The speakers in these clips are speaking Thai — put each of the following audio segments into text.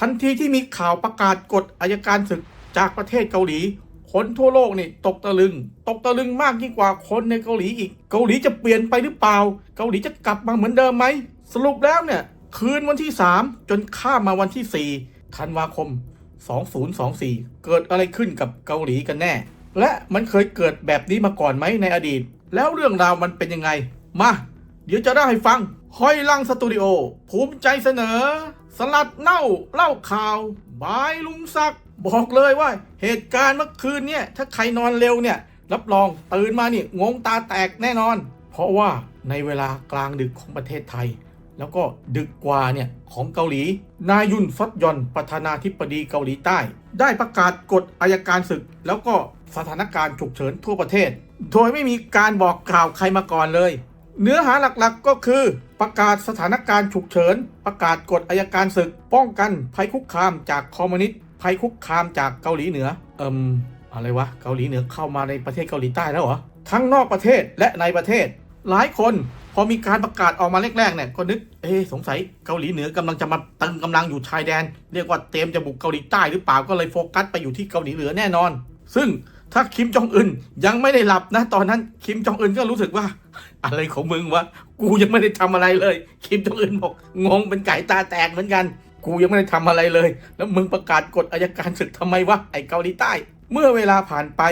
ทันทีที่มีข่าวประกาศกฎอายการศึกจากประเทศเกาหลี คนทั่วโลกนี่ตกตะลึง ตกตะลึงมากยิ่งกว่าคนในเกาหลีอีก เกาหลีจะเปลี่ยนไปหรือเปล่า เกาหลีจะกลับมาเหมือนเดิมไหม สรุปแล้วเนี่ย คืนวันที่ 3 จนข้ามมาวันที่ 4 ธันวาคม 2024 เกิดอะไรขึ้นกับเกาหลีกันแน่ และมันเคยเกิดแบบนี้มาก่อนไหมในอดีต แล้วเรื่องราวมันเป็นยังไง มา เดี๋ยวจะได้ให้ฟัง ห้อยลังสตูดิโอภูมิใจเสนอ สลัดเน่าเล่าข่าวบายลุงศักดิ์บอกเลยว่า เหตุการณ์เมื่อคืนเนี่ยถ้าใครนอนเร็วเนี่ย รับรองตื่นมานี่งงตาแตกแน่นอน เพราะว่าในเวลากลางดึกของประเทศไทย แล้วก็ดึกกว่าเนี่ยของเกาหลี นายุนซอดยอนประธานาธิบดีเกาหลีใต้ ได้ประกาศกฎอายการศึก แล้วก็สถานการณ์ฉุกเฉินทั่วประเทศ โดยไม่มีการบอกกล่าวใครมาก่อนเลย เนื้อหาหลักๆก็คือ ประกาศสถานการณ์ฉุกเฉิน ประกาศกฎอายการศึก ป้องกันภัยคุกคามจากคอมมิวนิสต์ภัยคุกคามจากเกาหลีเหนือ เอิมอะไรวะ เกาหลีเหนือเข้ามาในประเทศเกาหลีใต้แล้วเหรอ ทั้งนอกประเทศและในประเทศ หลายคนพอมีการประกาศออกมาแรกๆเนี่ยก็นึก เอ๊สงสัยเกาหลีเหนือกำลังจะมาตึงกำลังอยู่ชายแดน เรียกว่าเตรียมจะบุกเกาหลีใต้หรือเปล่าก็เลยโฟกัสไปอยู่ที่เกาหลีเหนือแน่นอน ซึ่งถ้าคิมจองอึนยังไม่ได้หลับนะตอนนั้นคิมจองอึนก็รู้สึกว่า อะไรของมึงวะ กูยังไม่ได้ทำอะไรเลยคิมจองอึนบอกงงเป็นไก่ตาแตกเหมือนกัน กูยังไม่ได้ทำอะไรเลย แล้วมึงประกาศกฎอายการศึกทำไมวะ ไอเกาหลีใต้ เมื่อเวลาผ่านไป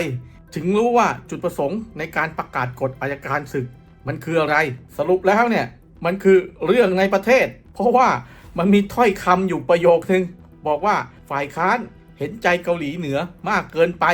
ถึงรู้ว่าจุดประสงค์ในการประกาศกฎอายการศึก มันคืออะไร สรุปแล้วเนี่ย มันคือเรื่องในประเทศ เพราะว่ามันมีถ้อยคำอยู่ประโยคนึง บอกว่าฝ่ายค้านเห็นใจเกาหลีเหนือมากเกินไป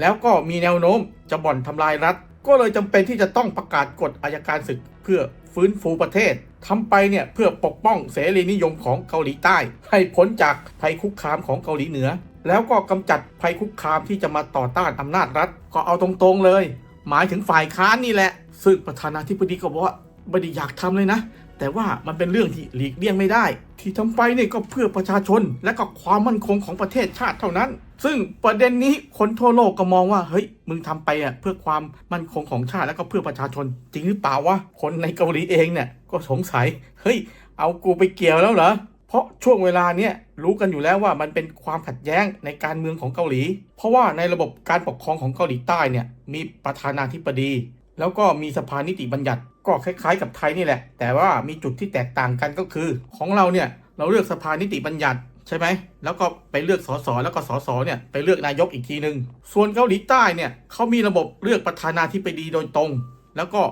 แล้วก็มีแนวโน้มจะบ่อนทำลายรัฐ ก็เลยจำเป็นที่จะต้องประกาศกฎอายการศึกเพื่อฟื้นฟูประเทศทำไปเนี่ยเพื่อปกป้องเสรีนิยมของเกาหลีใต้ ให้พ้นจากภัยคุกคามของเกาหลีเหนือ แล้วก็กำจัดภัยคุกคามที่จะมาต่อต้านอำนาจรัฐ ก็เอาตรงๆเลย หมายถึงฝ่ายค้านนี่แหละ ซึ่งประธานาธิบดีก็บอกว่าไม่ได้อยากทำเลยนะ แต่ว่ามันเป็นเรื่องที่หลีกเลี่ยงไม่ได้ ที่ทำไปเนี่ยก็เพื่อประชาชนและก็ความมั่นคงของประเทศชาติเท่านั้น ซึ่งประเด็นนี้คนทั่วโลกก็มองว่าเฮ้ยมึงทำไปอะเพื่อความมั่นคงของชาติและก็เพื่อประชาชน จริงหรือเปล่าวะคนในเกาหลีเองเนี่ยก็สงสัยเฮ้ยเอากูไปเกี่ยวแล้วเหรอเพราะช่วงเวลาเนี้ยรู้กันอยู่แล้วว่ามันเป็นความขัดแย้งในการเมืองของเกาหลี เพราะว่าในระบบการปกครองของเกาหลีใต้เนี่ยมีประธานาธิบดี แล้วก็มีสภานิติบัญญัติก็คล้ายๆ กับไทยนี่แหละ แต่ว่ามีจุดที่แตกต่างกันก็คือ ของเราเนี่ยเราเลือกสภานิติบัญญัติ ใช่ไหมแล้วก็ไปเลือกสสแล้วก็สสเนี่ยไปเลือกนายกอีกทีหนึ่งส่วนเกาหลีใต้เนี่ยเขามีระบบเลือกประธานาธิบดีโดยตรง แล้วก็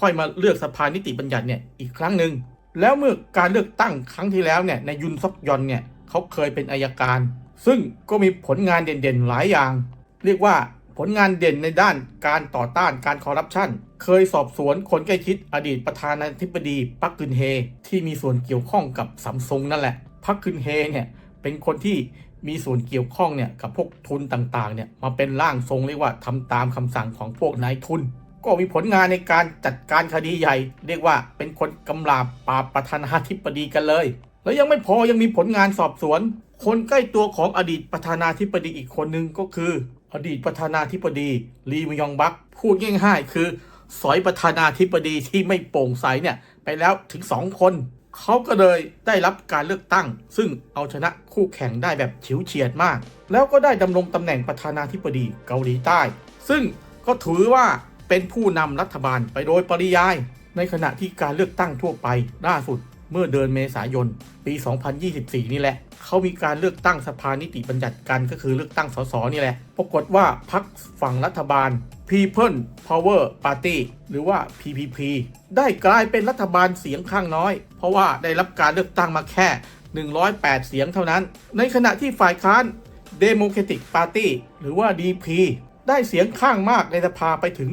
ค่อยมาเลือกสภานิติบัญญัติเนี่ยอีกครั้งหนึ่งแล้วเมื่อการเลือกตั้งครั้งที่แล้วเนี่ยในยุนซอกยอนเนี่ยเขาเคยเป็นอายการ ซึ่งก็มีผลงานเด่นๆหลายอย่าง เรียกว่าผลงานเด่นในด้านการต่อต้านการคอร์รัปชันเคยสอบสวนคนใกล้ชิดอดีตประธานาธิบดีปักกึนเฮ ที่มีส่วนเกี่ยวข้องกับซัมซุงนั่นแหละปักกึนเฮเนี่ย เป็นคนที่มีส่วนเกี่ยวข้องเนี่ยกับพวกทุนต่างๆเนี่ยมาเป็นร่างทรงเรียกว่าทำตามคำสั่งของพวกนายทุน ก็มีผลงานในการจัดการคดีใหญ่ เรียกว่าเป็นคนกำลาบปราบประธานาธิบดีกันเลย แล้วยังไม่พอยังมีผลงานสอบสวน คนใกล้ตัวของอดีตประธานาธิบดีอีกคนนึงก็คือ อดีตประธานาธิบดีลีมยองบักพูดง่ายๆคือสอยประธานาธิบดีที่ไม่โปร่งใสเนี่ยไปแล้วถึงสองคน เขาก็เลยได้รับการเลือกตั้ง ซึ่งเอาชนะคู่แข่งได้แบบฉิวเฉียดมาก แล้วก็ได้ดำรงตำแหน่งประธานาธิบดีเกาหลีใต้ ซึ่งก็ถือว่าเป็นผู้นำรัฐบาลไปโดยปริยาย ในขณะที่การเลือกตั้งทั่วไปล่าสุด เมื่อเดือนเมษายน ปี 2024 นี่แหละ เขามีการเลือกตั้งสภานิติบัญญัติกันก็คือเลือกตั้งสสนี่แหละ ปรากฏว่าพรรคฝั่งรัฐบาล People Power Party หรือว่า PPP ได้กลายเป็นรัฐบาลเสียงข้างน้อย เพราะว่าได้รับการเลือกตั้งมาแค่ 108 เสียงเท่านั้น ในขณะที่ฝ่ายค้าน Democratic Party หรือว่า DP ได้เสียงข้างมากในสภาไปถึง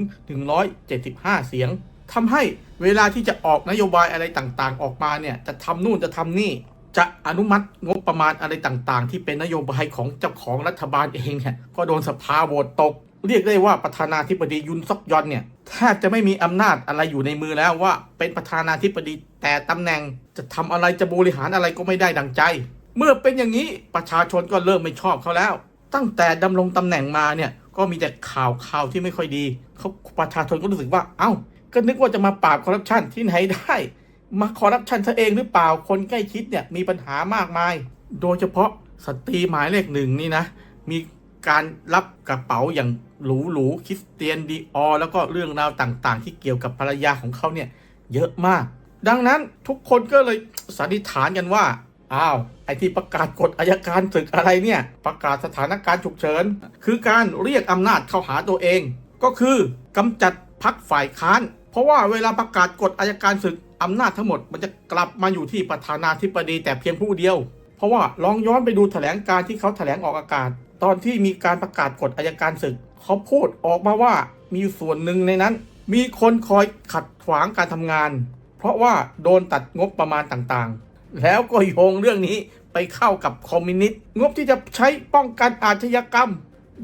175 เสียง ทำให้เวลาที่จะออกนโยบายอะไรต่างๆ ออกมาเนี่ยจะทำนู่นจะทำนี่ จะอนุมัติงบประมาณอะไรต่างๆ ที่เป็นนโยบายของเจ้าของรัฐบาลเองเนี่ยก็โดนสภาโหวตตก เรียกได้ว่าประธานาธิบดียุนซอกยอนเนี่ยแทบจะไม่มีอำนาจอะไรอยู่ในมือแล้วว่า เป็นประธานาธิบดีแต่ตำแหน่งจะทำอะไรจะบริหารอะไรก็ไม่ได้ดังใจ เมื่อเป็นอย่างนี้ประชาชนก็เริ่มไม่ชอบเขาแล้ว ตั้งแต่ดำรงตำแหน่งมาเนี่ยก็มีแต่ข่าวข่าวที่ไม่ค่อยดีเขาประชาชนก็รู้สึกว่าเอ้า ก็นึกว่าจะมาปราบคอร์รัปชันที่ไหนได้ มาคอร์รัปชันซะเองหรือเปล่าคนใกล้ชิดเนี่ยมีปัญหามากมาย โดยเฉพาะสตรีหมายเลขหนึ่งนี่นะ มีการรับกระเป๋าอย่างหรูหรูคริสเตียนดีออแล้วก็เรื่องราวต่างๆ ที่เกี่ยวกับภรรยาของเขาเนี่ยเยอะมาก ดังนั้นทุกคนก็เลยสันนิษฐานกันว่าอ้าวไอที่ประกาศกฎอายการศึกอะไรเนี่ย ประกาศสถานการณ์ฉุกเฉิน คือการเรียกอำนาจเข้าหาตัวเอง ก็คือกำจัดพักฝ่ายค้าน เพราะว่าเวลาประกาศกฎอายการศึกอำนาจทั้งหมดมันจะกลับมาอยู่ที่ประธานาธิบดีแต่เพียงผู้เดียว เพราะว่าลองย้อนไปดูแถลงการที่เขาแถลงออกอากาศ ตอนที่มีการประกาศกฎอายการศึก เขาพูดออกมาว่ามีส่วนหนึ่งในนั้น มีคนคอยขัดขวางการทำงาน เพราะว่าโดนตัดงบประมาณต่างๆ แล้วก็โยงเรื่องนี้ไปเข้ากับคอมมิวนิสต์งบที่จะใช้ป้องกันอาชญากรรม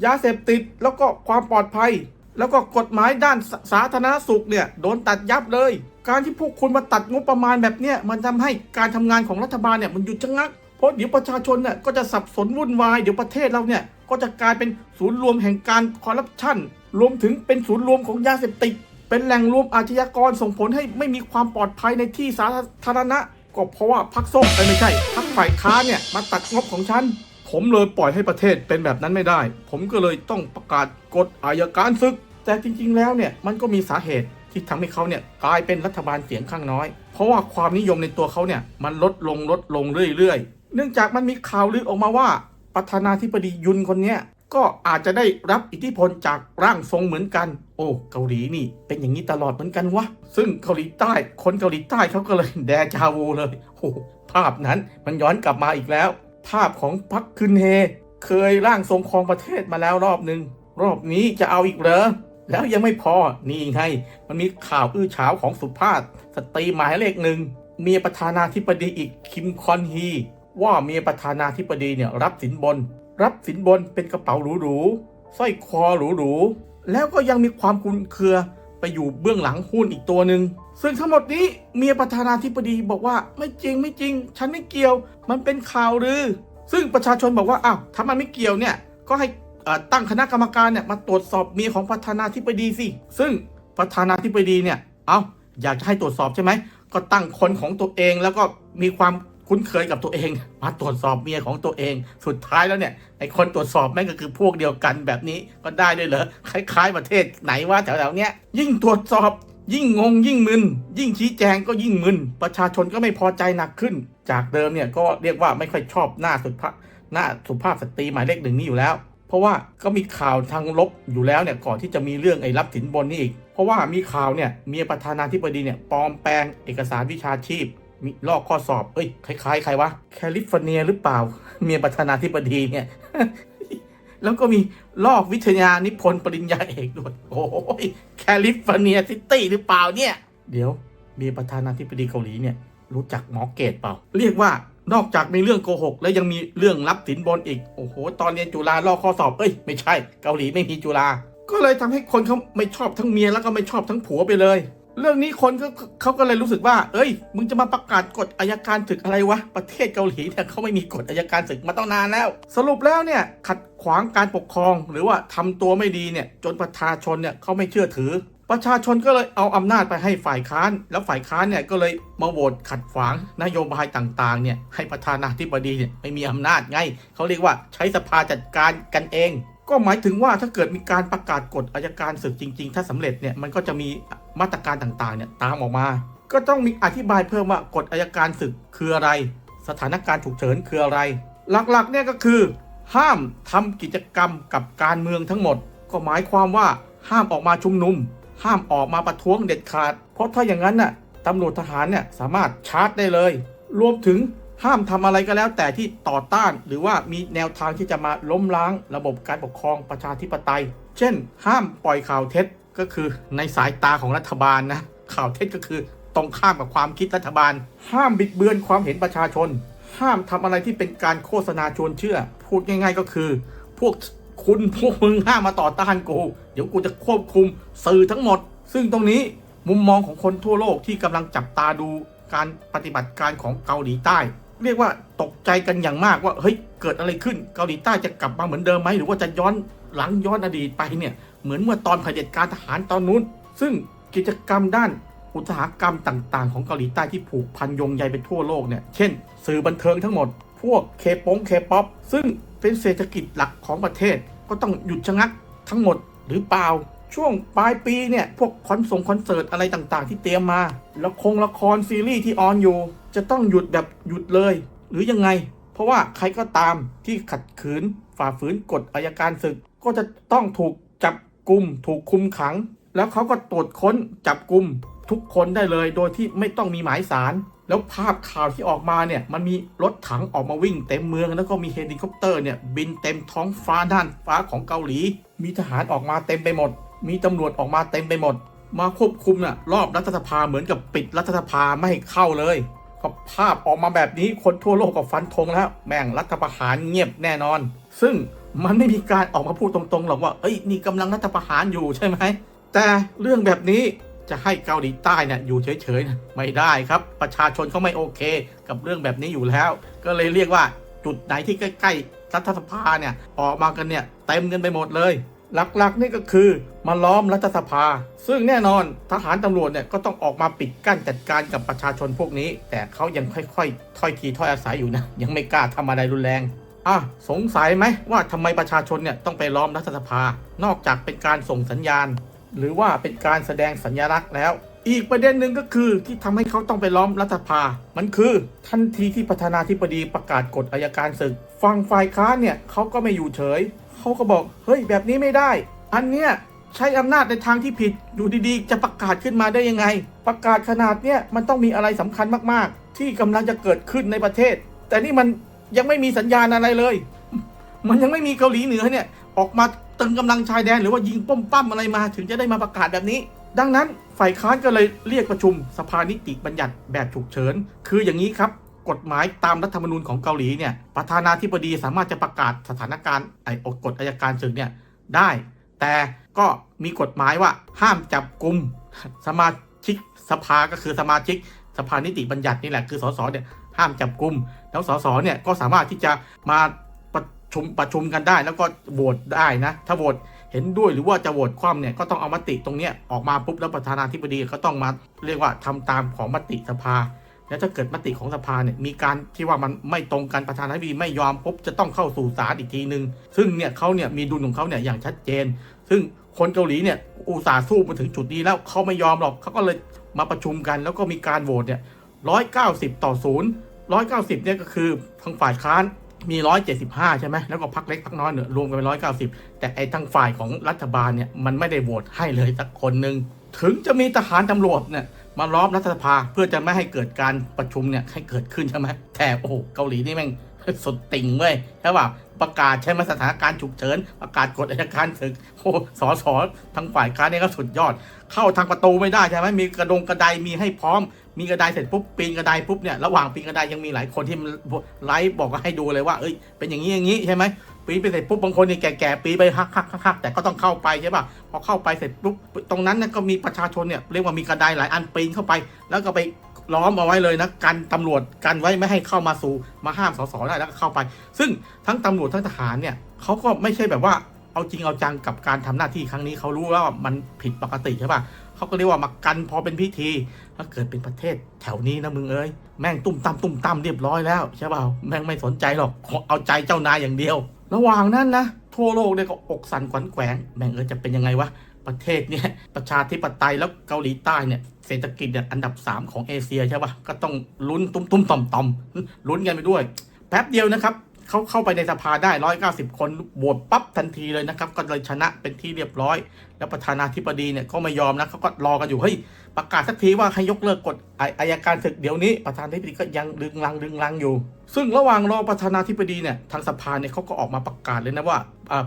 ยาเสพติดแล้วก็ความปลอดภัย แล้วก็กฎหมายด้านสสาธารณสุขเนี่ยโดนตัดยับเลย การที่พวกคุณมาตัดงบประมาณแบบเนี้ยมันทำให้การทำงานของรัฐบาลเนี่ยมันหยุดชะงักเพราะเดี๋ยวประชาชนเนี่ยก็จะสับสนวุ่นวายเดี๋ยวประเทศเราเนี่ยก็จะกลายเป็นศูนย์รวมแห่งการคอร์รัปชันรวมถึงเป็นศูนย์รวมของยาเสพติดเป็นแหล่งรวมอาชญากรส่งผลให้ไม่มีความปลอดภัยในที่สาธารณะก็เพราะว่าพักส้มไม่ใช่พักฝ่ายค้านเนี่ยมาตัดงบของฉัน ผมเลยปล่อยให้ประเทศเป็นแบบนั้นไม่ได้ ผมก็เลยต้องประกาศกฎอายการศึก แต่จริง ๆ แล้วเนี่ยมันก็มีสาเหตุที่ทำให้เขาเนี่ยกลายเป็นรัฐบาลเสียงข้างน้อย เพราะว่าความนิยมในตัวเขาเนี่ยมันลดลงลดลงเรื่อยๆ เนื่องจากมันมีข่าวลือออกมาว่า ประธานาธิบดียุนคนเนี้ยก็อาจจะได้รับอิทธิพลจากร่างทรงเหมือนกัน โอ้ เกาหลีนี่ เป็นอย่างนี้ตลอดเหมือนกันวะ ซึ่งเกาหลีใต้ คนเกาหลีใต้เขาก็เลยแดจาวูเลย โอ้ภาพนั้นมันย้อนกลับมาอีกแล้ว ภาพของพักคึนเฮ เคยร่างทรงครองประเทศมาแล้วรอบหนึ่งรอบนี้จะเอาอีกเหรอแล้วยังไม่พอนี่ไงมันมีข่าวอื้อฉาวของสุภาพสตรีหมายเลขหนึ่งเมียประธานาธิบดีอีกคิมคอนฮี ว่าเมียประธานาธิบดีเนี่ยรับสินบน รับสินบนเป็นกระเป๋าหรูๆสร้อยคอหรูๆแล้วก็ยังมีความคุ้นเครือไปอยู่เบื้องหลังหุ้นอีกตัวหนึ่ง ซึ่งทั้งหมดนี้เมียประธานาธิบดีบอกว่าไม่จริงไม่จริง ฉันไม่เกี่ยว มันเป็นข่าวลือ ซึ่งประชาชนบอกว่าอ้าวถ้ามันไม่เกี่ยวเนี่ยก็ให้อ่อตั้งคณะกรรมการเนี่ยมาตรวจสอบเมียของประธานาธิบดีสิซึ่งประธานาธิบดีเนี่ยเอาอยากจะให้ตรวจสอบใช่ไหมก็ตั้งคนของตัวเองแล้วก็มีความคุ้นเคยกับตัวเอง มาตรวจสอบเมียของตัวเอง สุดท้ายแล้วเนี่ยไอ้คนตรวจสอบแม่งก็คือพวกเดียวกันแบบนี้ก็ได้ด้วยเหรอคล้าย ๆ ประเทศไหนว่าแถวๆเนี้ยยิ่งตรวจสอบ ยิ่งงงยิ่งมึน ยิ่งชี้แจงก็ยิ่งมึน ประชาชนก็ไม่พอใจหนักขึ้น จากเดิมเนี่ยก็เรียกว่าไม่ค่อยชอบหน้าสุภาพหน้าสุภาพสตรีหมายเลขหนึ่งนี้อยู่แล้ว เพราะว่าก็มีข่าวทางลบอยู่แล้วเนี่ยก่อนที่จะมีเรื่องไอ้รับสินบนนี่อีก เพราะว่ามีข่าวเนี่ยเมียประธานาธิบดีเนี่ยปลอมแปลงเอกสารวิชาชีพมีลอกข้อสอบ เอ้ย คล้ายๆ ใครวะ แคลิฟอร์เนียหรือเปล่า เมียประธานาธิบดีเนี่ย แล้วก็มีลอกวิทยานิพนธ์ปริญญาเอกด้วย โอ้ยแคลิฟอร์เนียซิตี้หรือเปล่าเนี่ย เดี๋ยวเมียประธานาธิบดีเกาหลีเนี่ย รู้จักหมอเกตเปล่า เรียกว่านอกจากมีเรื่องโกหก แล้วยังมีเรื่องรับสินบนอีก โอ้โห ตอนเรียนจุฬาลอกข้อสอบ เอ้ย ไม่ใช่ เกาหลีไม่มีจุฬาก็เลยทำให้คนเขาไม่ชอบทั้งเมียแล้วก็ไม่ชอบทั้งผัวไปเลย เรื่องนี้คนก็เขาก็เลยรู้สึกว่า เอ้ย มึงจะมาประกาศกฎอายการศึกอะไรวะ ประเทศเกาหลีเนี่ยเขาไม่มีกฎอายการศึกมาตั้งนานแล้ว สรุปแล้วเนี่ย ขัดขวางการปกครอง หรือว่าทำตัวไม่ดีเนี่ย จนประชาชนเนี่ยเขาไม่เชื่อถือ ประชาชนก็เลยเอาอำนาจไปให้ฝ่ายค้าน แล้วฝ่ายค้านเนี่ยก็เลยมาโหวตขัดขวางนโยบายต่างๆเนี่ยให้ประธานาธิบดีเนี่ยไม่มีอำนาจไงเขาเรียกว่าใช้สภาจัดการกันเองก็หมายถึงว่าถ้าเกิดมีการประกาศกฎอายการศึกจริง ๆ ถ้าสำเร็จเนี่ยมันก็จะมี มาตรการต่างๆเนี่ยตามออกมา ก็ต้องมีอธิบายเพิ่มว่ากฎอายการศึกคืออะไร สถานการณ์ฉุกเฉินคืออะไร หลักๆเนี่ยก็คือ ห้ามทำกิจกรรมกับการเมืองทั้งหมด ก็หมายความว่าห้ามออกมาชุมนุม ห้ามออกมาประท้วงเด็ดขาด เพราะถ้าอย่างนั้นน่ะตำรวจทหารเนี่ยสามารถชาร์จได้เลย รวมถึงห้ามทำอะไรก็แล้วแต่ที่ต่อต้านหรือว่ามีแนวทางที่จะมาล้มล้างระบบการปกครองประชาธิปไตย เช่น ห้ามปล่อยข่าวเท็จ ก็คือในสายตาของรัฐบาลนะ ข่าวเท็จก็คือตรงข้ามกับความคิดรัฐบาล ห้ามบิดเบือนความเห็นประชาชน ห้ามทำอะไรที่เป็นการโฆษณาชวนเชื่อ พูดง่าย ๆ ก็คือ พวกคุณพวกมึงห้ามมาต่อต้านกู เดี๋ยวกูจะควบคุมสื่อทั้งหมด ซึ่งตรงนี้มุมมองของคนทั่วโลกที่กำลังจับตาดูการปฏิบัติการของเกาหลีใต้ เรียกว่าตกใจกันอย่างมากว่าเฮ้ยเกิดอะไรขึ้นเกาหลีใต้จะกลับมาเหมือนเดิมไหมหรือว่าจะย้อนหลังย้อนอดีตไปเนี่ย เหมือนเมื่อตอนเผด็จการทหารตอนนู้น ซึ่งกิจกรรมด้านอุตสาหกรรมต่างๆ ของเกาหลีใต้ที่ผูกพันยงใยไปทั่วโลกเนี่ย เช่น สื่อบันเทิงทั้งหมด พวกเคปงเคป๊อปซึ่งเป็นเศรษฐกิจหลักของประเทศ ก็ต้องหยุดชะงักทั้งหมดหรือเปล่า ช่วงปลายปีเนี่ย พวกคอนส่งคอนเสิร์ตอะไรต่างๆ ที่เตรียมมาละครละครซีรีส์ที่ออนอยู่ จะต้องหยุดแบบหยุดเลย หรือยังไง เพราะว่าใครก็ตามที่ขัดขืนฝ่าฝืนกฎอายการศึก ก็จะต้องถูก กลุ่ม ถูกคุมขัง แล้วเขาก็ตรวจค้นจับกลุ่มทุกคนได้เลยโดยที่ไม่ต้องมีหมายสาร แล้วภาพข่าวที่ออกมาเนี่ยมันมีรถถังออกมาวิ่งเต็มเมือง แล้วก็มีเฮลิคอปเตอร์เนี่ยบินเต็มท้องฟ้าด้านฟ้าของเกาหลี มีทหารออกมาเต็มไปหมด มีตำรวจออกมาเต็มไปหมด มาควบคุมน่ะรอบรัฐสภาเหมือนกับปิดรัฐสภาไม่ให้เข้าเลยก็ภาพออกมาแบบนี้คนทั่วโลกก็ฟันธงแล้วแม่งรัฐประหารเงียบแน่นอน ซึ่ง มันไม่มีการออกมาพูดตรงๆหรอกว่าเอ้ยนี่กำลังรัฐประหารอยู่ใช่ไหมแต่เรื่องแบบนี้จะให้เกาหลีใต้เนี่ยอยู่เฉยๆนะไม่ได้ครับ ประชาชนเขาไม่โอเค กับเรื่องแบบนี้อยู่แล้ว ก็เลยเรียกว่าจุดไหนที่ใกล้ๆรัฐสภาเนี่ยออกมากันเนี่ยเต็มกันไปหมดเลย หลักๆนี่ก็คือมาล้อมรัฐสภา ซึ่งแน่นอนทหารตำรวจเนี่ยก็ต้องออกมาปิดกั้นจัดการกับประชาชนพวกนี้ แต่เขายังค่อยๆถ้อยทีถ้อยอาศัยอยู่นะยังไม่กล้าทำอะไรรุนแรง อะสงสัยไหมว่าทำไมประชาชนเนี่ยต้องไปล้อมรัฐสภา นอกจากเป็นการส่งสัญญาณ หรือว่าเป็นการแสดงสัญลักษณ์แล้ว อีกประเด็นหนึ่งก็คือที่ทำให้เขาต้องไปล้อมรัฐสภา มันคือทันทีที่ประธานาธิบดีประกาศกฎอายการศึกฝั่งฝ่ายค้านเนี่ยเขาก็ไม่อยู่เฉยเขาก็บอกเฮ้ยแบบนี้ไม่ได้ อันเนี้ยใช้อำนาจในทางที่ผิดอยู่ดีๆ จะประกาศขึ้นมาได้ยังไง ประกาศขนาดเนี้ยมันต้องมีอะไรสำคัญมากๆ ที่กำลังจะเกิดขึ้นในประเทศ แต่นี่มัน ยังไม่มีสัญญาณอะไรเลย มันยังไม่มีเกาหลีเหนือเนี่ย ออกมาตึงกำลังชายแดนหรือว่ายิงป้อมปั้มอะไรมา ถึงจะได้มาประกาศแบบนี้ ดังนั้นฝ่ายค้านก็เลยเรียกประชุมสภานิติบัญญัติแบบฉุกเฉิน คืออย่างนี้ครับกฎหมายตามรัฐธรรมนูญของเกาหลีเนี่ยประธานาธิบดีสามารถจะประกาศสถานการณ์ไอ้กฎอายการศึกเนี่ยได้ แต่ก็มีกฎหมายว่าห้ามจับกลุ่มสมาชิกสภาก็คือสมาชิกสภานิติบัญญัตินี่แหละคือสสเนี่ย ห้ามจับกลุ่มแล้วสสเนี่ยก็สามารถที่จะมาประชุมประชุมกันได้ แล้วก็โหวตได้นะถ้าโหวตเห็นด้วยหรือว่าจะโหวตคว่ำเนี่ยก็ต้องเอามติตรงเนี้ยออกมาปุ๊บแล้วประธานาธิบดีก็ต้องมาเรียกว่าทำตามของมติสภา แล้วถ้าเกิดมติของสภาเนี่ยมีการที่ว่ามันไม่ตรงกันประธานาธิบดีไม่ยอมปุ๊บจะต้องเข้าสู่ศาลอีกทีหนึ่งซึ่งเนี่ยเขาเนี่ยมีดุลของเขาเนี่ยอย่างชัดเจน ซึ่งคนเกาหลีเนี่ยอุตส่าห์สู้มาถึงจุดนี้แล้วเขาไม่ยอมหรอกเขาก็เลยมาประชุมกัน แล้วก็มีการโหวตเนี่ย ร้อยเก้าสิบต่อศูนย์ร้อยเก้าสิบเนี่ยก็คือทางฝ่ายค้านมีร้อยเจ็ดสิบห้าใช่ไหมแล้วก็พักเล็กพักน้อยเนี่ยรวมกันเป็นร้อยเก้าสิบแต่ไอ้ทางฝ่ายของรัฐบาลเนี่ยมันไม่ได้โหวตให้เลยสักคนหนึ่งถึงจะมีทหารตำรวจเนี่ยมาล้อมรัฐสภาเพื่อจะไม่ให้เกิดการประชุมเนี่ยให้เกิดขึ้นใช่ไหมแต่โอ้โหเกาหลีนี่แม่งสดติ่งเว้ยใช่ป่ะประกาศใช่ไหมสถานการณ์ฉุกเฉินประกาศกฎอัยการศึกโอ้สอสอทางฝ่ายค้านเนี่ยก็สุดยอด เข้าทางประตูไม่ได้ใช่ไหมมีกระดงกระไดมีให้พร้อม มีกระไดเสร็จปุ๊บปีนกระไดปุ๊บเนี่ยระหว่างปีนกระไดยังมีหลายคนที่มันไลฟ์บอกว่าให้ดูเลยว่าเอ้ยเป็นอย่างนี้อย่างนี้ใช่ไหมปีนไปเสร็จปุ๊บบางคนเนี่ยแก่ๆปีนไปฮักฮักฮักแต่ก็ต้องเข้าไปใช่ป่ะพอเข้าไปเสร็จปุ๊บตรงนั้นเนี่ยก็มีประชาชนเนี่ยเรียกว่ามีกระไดหลายอันปีนเข้าไป แล้วก็ไปล้อมเอาไว้เลยนะกันตำรวจกันไว้ไม่ให้เข้ามาสู่มาห้ามสสได้แล้วก็เข้าไป ซึ่งทั้งตำรวจทั้งทหารเนี่ยเขาก็ไม่ใช่แบบว่าเอาจริงเอาจังกับการทำหน้าที่ครั้งนี้เขารู้ว่ามันผิดปกติใช่ป่ะ เขาก็เรียกว่ามากันพอเป็นพิธี ถ้าเกิดเป็นประเทศแถวนี้นะมึงเอ้ยแม่งตุ้มตามตุ้มตามเรียบร้อยแล้วใช่เปล่าแม่งไม่สนใจหรอกขอเอาใจเจ้านายอย่างเดียว ระหว่างนั้นนะทั่วโลกเนี่ยก็อกสั่นขวัญแขวงแม่งเออจะเป็นยังไงวะประเทศเนี่ยประชาธิปไตยแล้วเกาหลีใต้เนี่ยเศรษฐกิจเนี่ยอันดับ 3 ของเอเชียใช่ปะก็ต้องลุ้นตุ้มตุ้มต่อมต่อมลุ้นกันไปด้วย แป๊บเดียวนะครับ เขาเข้าไปในสภาได้190คนโหวตปั๊บทันทีเลยนะครับ ก็เลยชนะเป็นที่เรียบร้อย แล้วประธานาธิบดีเนี่ยก็ไม่ยอมนะเขาก็รอกันอยู่เฮ้ยประกาศสักทีว่าให้ยกเลิกกฎอายการศึกเดี๋ยวนี้ประธานาธิบดีก็ยังดึงลังดึงลังอยู่ ซึ่งระหว่างรอประธานาธิบดีเนี่ยทางสภาเนี่ยเขาก็ออกมาประกาศเลยนะว่า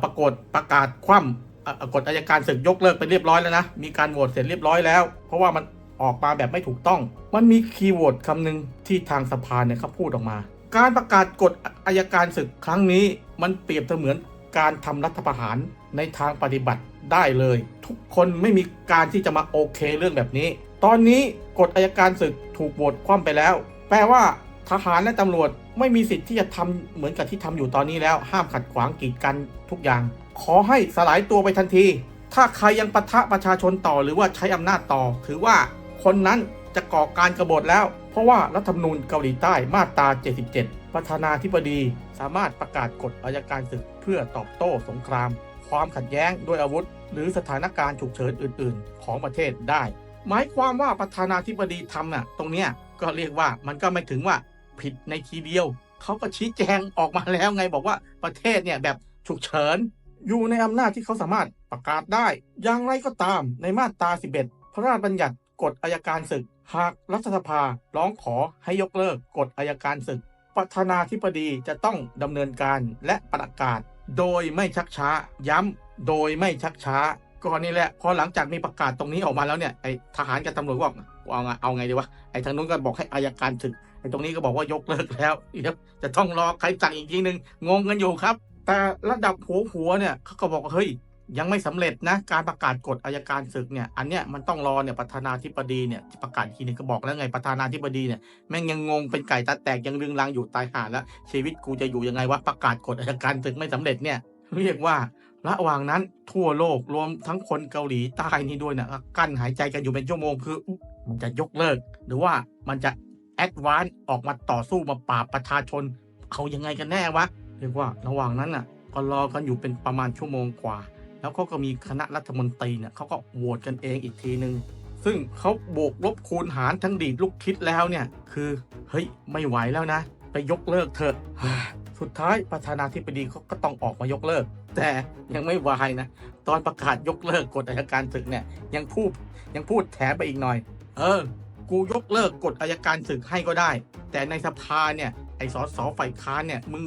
ปรากฏประกาศคว่ำกฎอายการศึกยกเลิกไปเรียบร้อยแล้วนะมีการโหวตเสร็จเรียบร้อยแล้ว เพราะว่ามันออกมาแบบไม่ถูกต้อง มันมีคีย์เวิร์ดคำหนึ่งที่ทางสภาเนี่ยเขาพูดออกมา การประกาศกฎอายการศึกครั้งนี้มันเปรียบเสมือนการทำรัฐประหารในทางปฏิบัติได้เลย ทุกคนไม่มีการที่จะมาโอเคเรื่องแบบนี้ ตอนนี้กฎอายการศึกถูกโหวตคว่ำไปแล้ว แปลว่าทหารและตำรวจไม่มีสิทธิ์ที่จะทำเหมือนกับที่ทำอยู่ตอนนี้แล้ว ห้ามขัดขวางกีดกันทุกอย่าง ขอให้สลายตัวไปทันที ถ้าใครยังปะทะประชาชนต่อหรือว่าใช้อำนาจต่อ ถือว่าคนนั้นจะก่อการกรบฏแล้ว เพราะว่ารัฐธรรมนูญเกาหลีใต้มาตรา 77 ประธานาธิบดีสามารถประกาศกฎอายการศึกเพื่อตอบโต้สงคราม ความขัดแย้งด้วยอาวุธ หรือสถานการณ์ฉุกเฉินอื่น ๆ ของประเทศได้ หมายความว่าประธานาธิบดีทำน่ะตรงเนี้ยก็เรียกว่ามันก็ไม่ถึงว่าผิดในทีเดียว เขาก็ชี้แจงออกมาแล้วไงบอกว่าประเทศเนี่ยแบบฉุกเฉินอยู่ในอำนาจที่เขาสามารถประกาศได้ อย่างไรก็ตามในมาตรา 11 พระราชบัญญัติกฎอายการศึก หากรัฐสภาร้องขอให้ยกเลิกกฎอายการศึก ประธานาธิบดีจะต้องดำเนินการและประกาศ โดยไม่ชักช้า ย้ำโดยไม่ชักช้าก่อนนี่แหละพอหลังจากมีประกาศตรงนี้ออกมาแล้วเนี่ยไอ้ทหารกับตำรวจก็บอกเอาไงเอาไงดีวะไอ้ทางนู้นก็บอกให้อายการศึกไอ้ตรงนี้ก็บอกว่ายกเลิกแล้วเดี๋ยวจะต้องรอใครสั่งอีกทีหนึ่งงงกันอยู่ครับ แต่ระดับหัวหัวๆเนี่ยเขาก็บอกเฮ้ย ยังไม่สำเร็จนะการประกาศกฎอายการศึกเนี่ยอันเนี้ยมันต้องรอเนี่ยประธานาธิบดีเนี่ยประกาศอีกทีนึงก็บอกแล้วไงประธานาธิบดีเนี่ยแม่งยังงงเป็นไก่ตาแตกยังลึงลังอยู่ตายห่าแล้ว ชีวิตกูจะอยู่ยังไงวะประกาศกฎอายการศึกไม่สำเร็จเนี่ยเรียกว่าระหว่างนั้นทั่วโลกรวมทั้งคนเกาหลีใต้นี่ด้วยนะกั้นหายใจกันอยู่เป็นชั่วโมงคือมันจะยกเลิก หรือว่ามันจะแอดวานซ์ออกมาต่อสู้มาปราบประชาชน เอายังไงกันแน่วะเรียกว่าระหว่างนั้นน่ะก็รอกันอยู่เป็นประมาณชั่วโมงกว่า แล้วเขาก็มีคณะรัฐมนตรีเนี่ยเขาก็โหวตกันเองอีกทีหนึ่งซึ่งเขาบวกลบคูณหารทั้งดีดลูกคิดแล้วเนี่ย คือเฮ้ยไม่ไหวแล้วนะ ไปยกเลิกเถอะสุดท้ายประธานาธิบดีเขาก็ต้องออกมายกเลิก แต่ยังไม่วายนะ ตอนประกาศยกเลิกกฎอัยการศึกเนี่ยยังพูดยังพูดแถมไปอีกหน่อย เออ กูยกเลิกกฎอัยการศึกให้ก็ได้ แต่ในสภาเนี่ยไอ้สสฝ่ายค้านเนี่ยมึง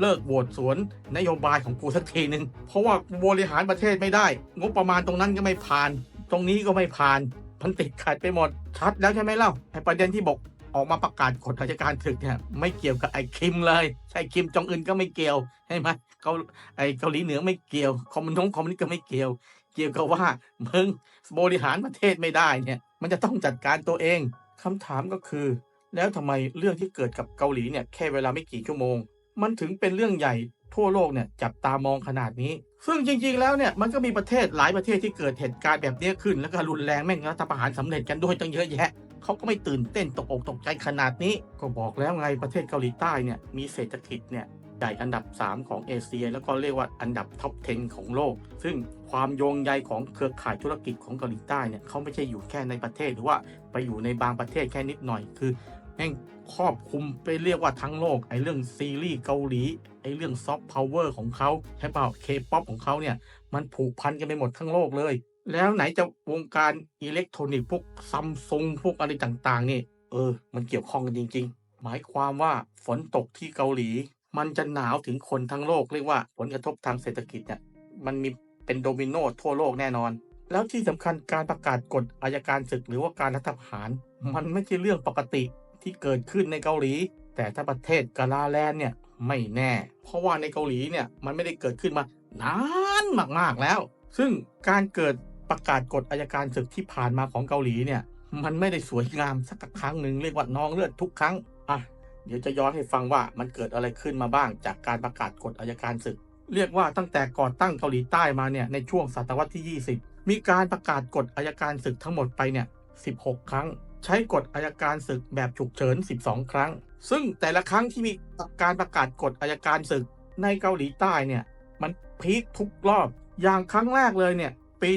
เลิกโหวตสวนนโยบายของกูสักทีหนึ่งเพราะว่าบริหารประเทศไม่ได้ งบประมาณตรงนั้นก็ไม่ผ่าน ตรงนี้ก็ไม่ผ่านมันติดขัดไปหมด ชัดแล้วใช่ไหมเล่าไอ้ประเด็นที่บอกออกมาประกาศกฎราชการศึกเนี่ยไม่เกี่ยวกับไอ้คิมเลยใช่คิมจองอึนก็ไม่เกี่ยวใช่ไหมเกาไอ้เกาหลีเหนือไม่เกี่ยวคอมมิวนิสต์คอมมิวนิสต์ก็ไม่เกี่ยว เกี่ยวกับว่ามึงบริหารประเทศไม่ได้เนี่ย มันจะต้องจัดการตัวเองคำถามก็คือ แล้วทำไมเรื่องที่เกิดกับเกาหลีเนี่ยแค่เวลาไม่กี่ชั่วโมง มันถึงเป็นเรื่องใหญ่ทั่วโลกเนี่ยจับตามองขนาดนี้ ซึ่งจริง ๆ แล้วเนี่ยมันก็มีประเทศหลายประเทศที่เกิดเหตุการณ์แบบนี้ขึ้น แล้วก็รุนแรงแม่งรัฐประหารสำเร็จกันด้วยตั้งเยอะแยะเขาก็ไม่ตื่นเต้นตกอกตกใจขนาดนี้ ก็บอกแล้วไงประเทศเกาหลีใต้เนี่ยมีเศรษฐกิจเนี่ยใหญ่อันดับ 3 ของเอเชีย แล้วก็เรียกว่าอันดับท็อป 10 ของโลก ซึ่งความโยงใยของเครือข่ายธุรกิจของเกาหลีใต้เนี่ยเขาไม่ใช่อยู่แค่ในประเทศหรือว่าไปอยู่ในบางประเทศแค่นิดหน่อย คือ แม่งครอบคุมไปเรียกว่าทั้งโลก ไอเรื่องซีรีส์เกาหลี ไอเรื่องซอฟต์พาวเวอร์ของเขาใช่เปล่าเคป๊อปของเขาเนี่ย มันผูกพันกันไปหมดทั้งโลกเลย แล้วไหนจะวงการอิเล็กทรอนิกส์พวกซัมซุงพวกอะไรต่างๆ นี่ เออ มันเกี่ยวข้องกันจริง ๆ หมายความว่าฝนตกที่เกาหลี มันจะหนาวถึงคนทั้งโลก เรียกว่าผลกระทบทางเศรษฐกิจเนี่ยมันมีเป็นโดมิโนทั่วโลกแน่นอน แล้วที่สำคัญการประกาศกฎอายการศึกหรือว่าการรัฐประหาร มันไม่ใช่เรื่องปกติ ที่เกิดขึ้นในเกาหลี แต่ถ้าประเทศกาลาแลนเนี่ยไม่แน่ เพราะว่าในเกาหลีเนี่ยมันไม่ได้เกิดขึ้นมานานมากๆแล้ว ซึ่งการเกิดประกาศกฎอายการศึกที่ผ่านมาของเกาหลีเนี่ยมันไม่ได้สวยงามสักครั้งหนึ่งเรียกว่าน้องเลือดทุกครั้งอะเดี๋ยวจะย้อนให้ฟังว่ามันเกิดอะไรขึ้นมาบ้างจากการประกาศกฎอายการศึก เรียกว่าตั้งแต่ก่อตั้งเกาหลีใต้มาเนี่ยในช่วงศตวรรษที่ 20 มีการประกาศกฎอายการศึกทั้งหมดไปเนี่ย16 ครั้ง ใช้กฎอายการศึกแบบฉุกเฉิน 12 ครั้ง ซึ่งแต่ละครั้งที่มีการประกาศกฎอายการศึกในเกาหลีใต้เนี่ย มันพีคทุกรอบ อย่างครั้งแรกเลยเนี่ย ปี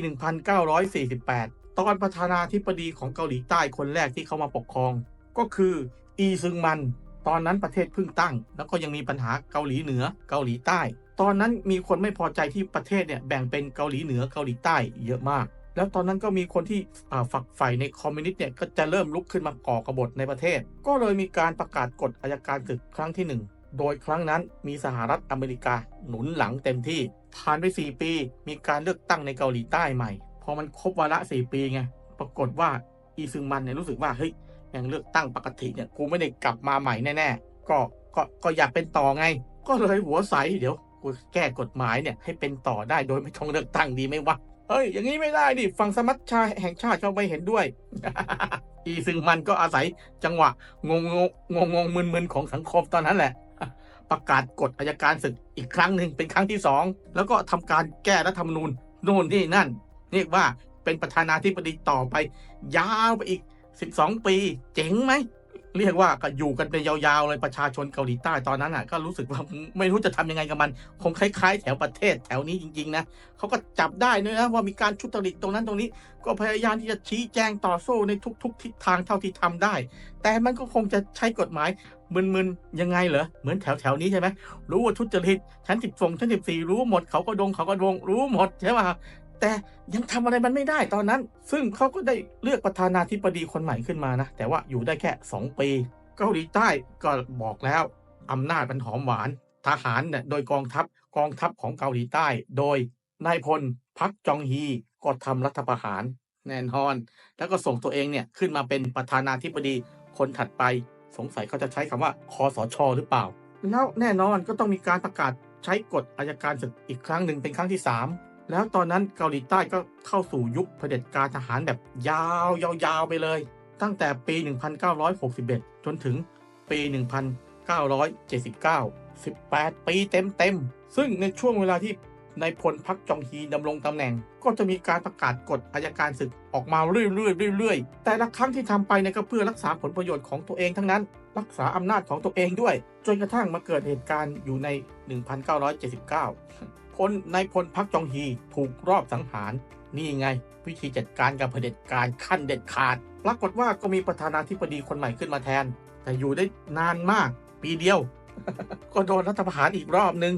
1948 ตอนประธานาธิบดีของเกาหลีใต้คนแรกที่เข้ามาปกครอง ก็คืออีซึงมัน ตอนนั้นประเทศเพิ่งตั้ง แล้วก็ยังมีปัญหาเกาหลีเหนือเกาหลีใต้ ตอนนั้นมีคนไม่พอใจที่ประเทศเนี่ยแบ่งเป็นเกาหลีเหนือเกาหลีใต้เยอะมาก แล้วตอนนั้นก็มีคนที่ฝักใฝ่ในคอมมิวนิสต์เนี่ยก็จะเริ่มลุกขึ้นมาก่อกบฏในประเทศ ก็เลยมีการประกาศกฎอายการศึกครั้งที่หนึ่งโดยครั้งนั้นมีสหรัฐอเมริกาหนุนหลังเต็มที่ผ่านไป 4 ปี มีการเลือกตั้งในเกาหลีใต้ใหม่ พอมันครบวาระ 4 ปีไงปรากฏว่าอีซึงมันเนี่ยรู้สึกว่าเฮ้ยยังเลือกตั้งปกติเนี่ยกูไม่ได้กลับมาใหม่แน่ๆก็ก็ก็อยากเป็นต่อไง ก็เลยหัวใสเดี๋ยวกูแก้กฎหมายเนี่ยให้เป็นต่อได้โดยไม่ต้องเลือกตั้งดีไหมวะ เฮ้ย อย่างนี้ไม่ได้ดิฝั่งสมัชชาแห่งชาติเขาไม่เห็นด้วย อีซึ่งมันก็อาศัยจังหวะ งงงงงงมึนมึนของสังคมตอนนั้นแหละ ประกาศกฎอายการศึกอีกครั้งหนึ่งเป็นครั้งที่สองแล้วก็ทำการแก้รัฐธรรมนูญโน่นนี่นั่น เรียกว่าเป็นประธานาธิบดีต่อไป ยาวไปอีก 12 ปี เจ๋งไหม เรียกว่าก็อยู่กันไปยาวๆเลยประชาชนเกาหลีใต้ตอนนั้นอะ ก็รู้สึกว่าไม่รู้จะทำยังไงกับมัน คงคล้ายๆ แถวประเทศแถวนี้จริงๆนะเขาก็จับได้ด้วยนะว่ามีการชุดจริตตรงนั้นตรงนี้ ก็พยายามที่จะชี้แจงต่อสู้ในทุก ๆ ทิศทางเท่าที่ทำได้ แต่มันก็คงจะใช้กฎหมายมึนๆยังไงเหรอเหมือนแถวๆนี้ใช่ไหมรู้ว่าทุจริตชั้นสิบสองชั้นสิบสี่รู้หมดเขาก็ดงเขาก็ดงรู้หมดใช่ป่ะ แต่ยังทำอะไรมันไม่ได้ตอนนั้น ซึ่งเขาก็ได้เลือกประธานาธิบดีคนใหม่ขึ้นมานะ แต่ว่าอยู่ได้แค่ 2 ปี เกาหลีใต้ก็บอกแล้วอำนาจมันหอมหวาน ทหารเนี่ยโดยกองทัพกองทัพของเกาหลีใต้ โดยนายพลพักจองฮีก็ทำรัฐประหารแน่นอน แล้วก็ส่งตัวเองเนี่ยขึ้นมาเป็นประธานาธิบดีคนถัดไป สงสัยเขาจะใช้คำว่าคอสช หรือเปล่า แล้วแน่นอนก็ต้องมีการประกาศใช้กฎอายการศึกอีกครั้งหนึ่งเป็นครั้งที่ 3 แล้วตอนนั้นเกาหลีใต้ก็เข้าสู่ยุคเผด็จการทหารแบบยาวยาวๆไปเลย ตั้งแต่ปี 1961 จนถึงปี 1979 18 ปีเต็มๆ ซึ่งในช่วงเวลาที่นายพลพักจองฮีดำรงตำแหน่ง ก็จะมีการประกาศกฎอายการศึกออกมาเรื่อยๆเรื่อยๆ แต่ละครั้งที่ทำไปเนี่ยก็เพื่อรักษาผลประโยชน์ของตัวเองทั้งนั้น รักษาอำนาจของตัวเองด้วย จนกระทั่งมาเกิดเหตุการณ์อยู่ใน 1979 พลนายพลพักจองฮีถูกรอบสังหาร นี่ไง วิธีจัดการกับเผด็จการขั้นเด็ดขาด ปรากฏว่าก็มีประธานาธิบดีคนใหม่ขึ้นมาแทน แต่อยู่ได้นานมาก ปีเดียว ก็โดนรัฐประหารอีกรอบนึง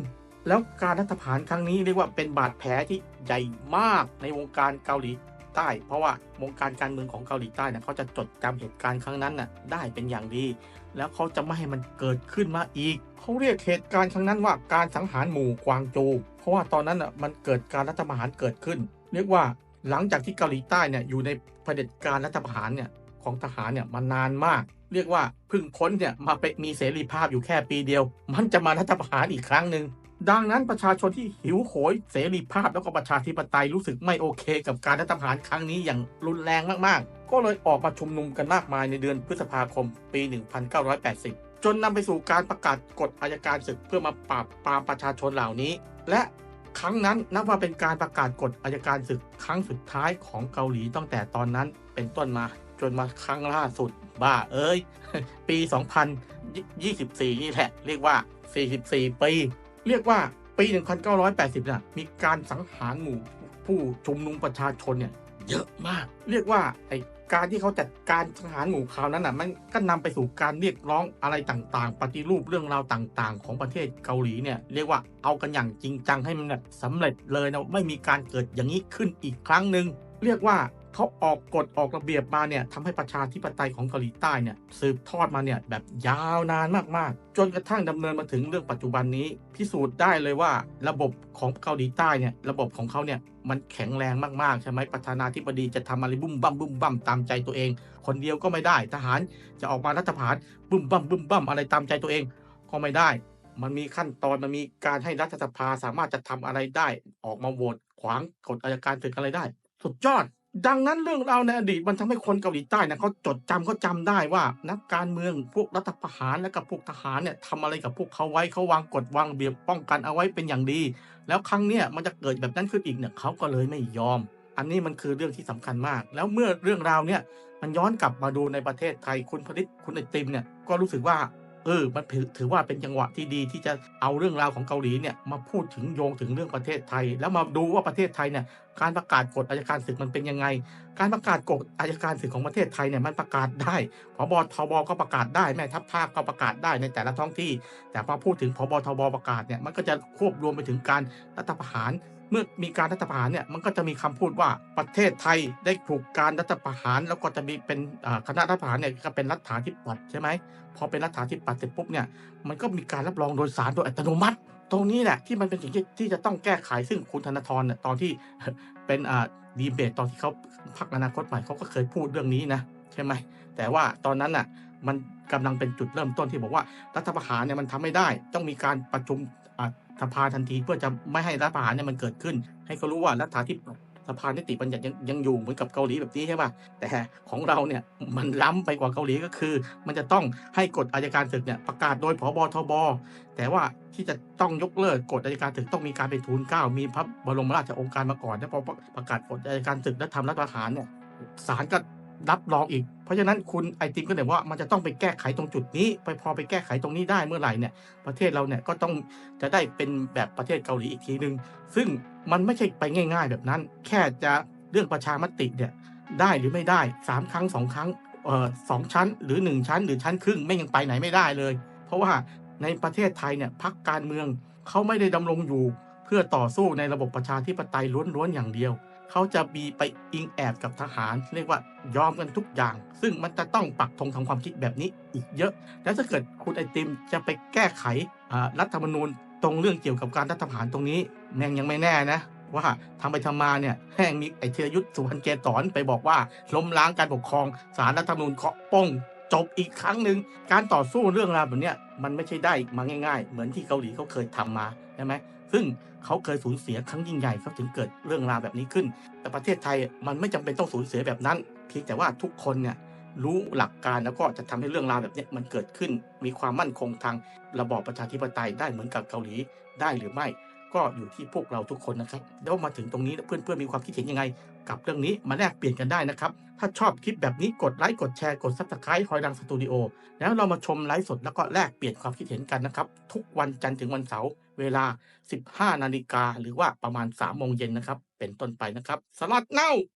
แล้วการรัฐประหารครั้งนี้เรียกว่าเป็นบาดแผลที่ใหญ่มากในวงการเกาหลีใต้ เพราะว่าวงการการเมืองของเกาหลีใต้เนี่ยเขาจะจดจำเหตุการณ์ครั้งนั้นน่ะได้เป็นอย่างดี แล้วเขาจะไม่ให้มันเกิดขึ้นมาอีก เขาเรียกเหตุการณ์ครั้งนั้นว่าการสังหารหมู่กวางโจวเพราะว่าตอนนั้นอะมันเกิดการรัฐประหารเกิดขึ้น เรียกว่าหลังจากที่เกาหลีใต้เนี่ยอยู่ในเผด็จการรัฐประหารเนี่ยของทหารเนี่ยมานานมาก เรียกว่าพิ่งพ้นเนี่ยมาไปมีเสรีภาพอยู่แค่ปีเดียว มันจะมารัฐประหารอีกครั้งหนึ่งดังนั้นประชาชนที่หิวโหยเสรีภาพแล้วก็ประชาธิปไตยรู้สึกไม่โอเค กับการรัฐประหารครั้งนี้อย่างรุนแรงมากๆ ก็เลยออกมาชุมนุมกันมากมายในเดือนพฤษภาคมปี 1980 จนนำไปสู่การประกาศกฎอายการศึกเพื่อมาปราบปรามประชาชนเหล่านี้ และครั้งนั้นนับว่าเป็นการประกาศกฎอายการศึกครั้งสุดท้ายของเกาหลีตั้งแต่ตอนนั้นเป็นต้นมาจนมาครั้งล่าสุด บ้าเอ้ย ปี 2024 นี่แหละ เรียกว่า 44 ปี เรียกว่าปี 1980น่ะมีการสังหารหมู่ผู้ชุมนุมประชาชนเนี่ยเยอะมาก เรียกว่าไอ การที่เขาจัดการทหารหมู่คราวนั้นน่ะมันก็นำไปสู่การเรียกร้องอะไรต่างๆ ปฏิรูปเรื่องราวต่างๆ ของประเทศเกาหลีเนี่ยเรียกว่าเอากันอย่างจริงจังให้มันแบบสำเร็จเลยนะไม่มีการเกิดอย่างนี้ขึ้นอีกครั้งหนึ่งเรียกว่า เขาออกกฎออกระเบียบมาเนี่ยทำให้ประชาธิปไตยของเกาหลีใต้เนี่ยสืบทอดมาเนี่ยแบบยาวนานมากๆ จนกระทั่งดำเนินมาถึงเรื่องปัจจุบันนี้ พิสูจน์ได้เลยว่าระบบของเกาหลีใต้เนี่ยระบบของเขาเนี่ยมันแข็งแรงมากๆ ใช่ไหมประธานาธิบดีจะทำอะไรบุ้มบั่มบุ้มบั่มตามใจตัวเอง คนเดียวก็ไม่ได้ ทหารจะออกมารัฐประหารบุ้มบั่มบุ้มบั่มอะไรตามใจตัวเองก็ไม่ได้ มันมีขั้นตอนมันมีการให้รัฐสภาสามารถจะทำอะไรได้ ออกมาโหวตขวางกฎอายการศึกอะไรได้ สุดยอด ดังนั้นเรื่องราวในอดีตมันทำให้คนเกาหลีใต้นะเขาจดจำเขาจำได้ว่า นักการเมืองพวกรัฐประหารและกับพวกทหารเนี่ยทำอะไรกับพวกเขาไว้เขาวางกฎวางเบียบป้องกันเอาไว้เป็นอย่างดี แล้วครั้งเนี้ยมันจะเกิดแบบนั้นขึ้นอีกเนี่ยเขาก็เลยไม่ยอม อันนี้มันคือเรื่องที่สำคัญมาก แล้วเมื่อเรื่องราวเนี่ยมันย้อนกลับมาดูในประเทศไทยคุณผลิตคุณไอติมเนี่ยก็รู้สึกว่า เออมันถือว่าเป็นจังหวะที่ดีที่จะเอาเรื่องราวของเกาหลีเนี่ยมาพูดถึงโยงถึงเรื่องประเทศไทย แล้วมาดูว่าประเทศไทยเนี่ยการประกาศกฎอายการศึกมันเป็นยังไง การประกาศกฎอายการศึกของประเทศไทยเนี่ยมันประกาศได้พบทบก็ประกาศได้แม่ทัพภาคก็ประกาศได้ในแต่ละท้องที่ แต่พอพูดถึงพบทบประกาศเนี่ยมันก็จะควบรวมไปถึงการรัฐประหาร เมื่อมีการรัฐประหารเนี่ยมันก็จะมีคำพูดว่าประเทศไทยได้ถูกการรัฐประหาร แล้วก็จะมีเป็นคณะรัฐประหารเนี่ยก็เป็นรัฐาธิปัตย์ใช่ไหมพอเป็นรัฐาธิปัตย์เสร็จปุ๊บเนี่ยมันก็มีการรับรองโดยสารโดยอัตโนมัติ ตรงนี้แหละที่มันเป็นสิ่งที่ที่จะต้องแก้ไขซึ่งคุณธนาธรเนี่ยตอนที่เป็นดีเบตตอนที่เขาพักอนาคตใหม่เขาก็เคยพูดเรื่องนี้นะใช่ไหมแต่ว่าตอนนั้นน่ะมันกำลังเป็นจุดเริ่มต้นที่บอกว่ารัฐประหารเนี่ยมันทำไม่ได้ ต้องมีการประชุม สภาทันทีเพื่อจะไม่ให้รัฐประหารเนี่ยมันเกิดขึ้น ให้เขารู้ว่ารัฐาธิปัตย์สภานิติบัญญัติยังยังอยู่เหมือนกับเกาหลีแบบนี้ใช่ป่ะแต่ของเราเนี่ยมันล้ำไปกว่าเกาหลีก็คือ มันจะต้องให้กฎอายการศึกเนี่ยประกาศโดยผบทบแต่ว่าที่จะต้องยกเลิกกฎอายการศึกต้องมีการไปทูลเก้ามีพระบรมราชโองการมาก่อนแล้วพอประกาศกฎอายการศึกและทำรัฐประหารเนี่ยศาลก็ รับรองอีก เพราะฉะนั้นคุณไอติมก็เลยว่ามันจะต้องไปแก้ไขตรงจุดนี้ ไปพอไปแก้ไขตรงนี้ได้เมื่อไหร่เนี่ยประเทศเราเนี่ยก็ต้องจะได้เป็นแบบประเทศเกาหลีอีกทีหนึ่งซึ่งมันไม่ใช่ไปง่าย ๆ แบบนั้น แค่จะเรื่องประชามติเนี่ยได้หรือไม่ได้สามครั้งสองครั้งเอ่อสองชั้น หรือหนึ่งชั้น หรือชั้นครึ่งไม่ยังไปไหนไม่ได้เลย เพราะว่าในประเทศไทยเนี่ยพักการเมืองเขาไม่ได้ดำรงอยู่ เพื่อต่อสู้ในระบบประชาธิปไตยล้วนๆอย่างเดียว เขาจะมีไปอิงแอบกับทหาร เรียกว่ายอมกันทุกอย่าง ซึ่งมันจะต้องปักธงทางความคิดแบบนี้อีกเยอะ แล้วถ้าเกิดคุณไอติมจะไปแก้ไขรัฐธรรมนูญตรงเรื่องเกี่ยวกับการรัฐประหารตรงนี้แม่งยังไม่แน่นะว่าทำไปทำมาเนี่ยแห้งมีไอเทียยุทธสุวรรณเกษรไปบอกว่าล้มล้างการปกครองสารรัฐธรรมนูญเคาะป้องจบอีกครั้งหนึ่งการต่อสู้เรื่องราวแบบเนี้ยมันไม่ใช่ได้มาง่าย ๆ เหมือนที่เกาหลีเขาเคยทำมาใช่ไหม ซึ่งเขาเคยสูญเสียครั้งยิ่งใหญ่เขาถึงเกิดเรื่องราวแบบนี้ขึ้น แต่ประเทศไทยมันไม่จำเป็นต้องสูญเสียแบบนั้นเพียงแต่ว่าทุกคนเนี่ยรู้หลักการแล้วก็จะทำให้เรื่องราวแบบนี้มันเกิดขึ้น มีความมั่นคงทางระบอบประชาธิปไตยได้เหมือนกับเกาหลีได้หรือไม่ ก็อยู่ที่พวกเราทุกคนนะครับแล้วมาถึงตรงนี้เพื่อนๆมีความคิดเห็นยังไง กับเรื่องนี้มาแลกเปลี่ยนกันได้นะครับ ถ้าชอบคลิปแบบนี้กดไลค์กดแชร์กดซับสไครต์หอยดังสตูดิโอแล้วเรามาชมไลฟ์สดแล้วก็แลกเปลี่ยนความคิดเห็นกันนะครับ ทุกวันจันทร์ถึงวันเสาร์เวลา 15 นาฬิกาหรือว่าประมาณ3โมงเย็นนะครับ เป็นต้นไปนะครับ สลัดเน่า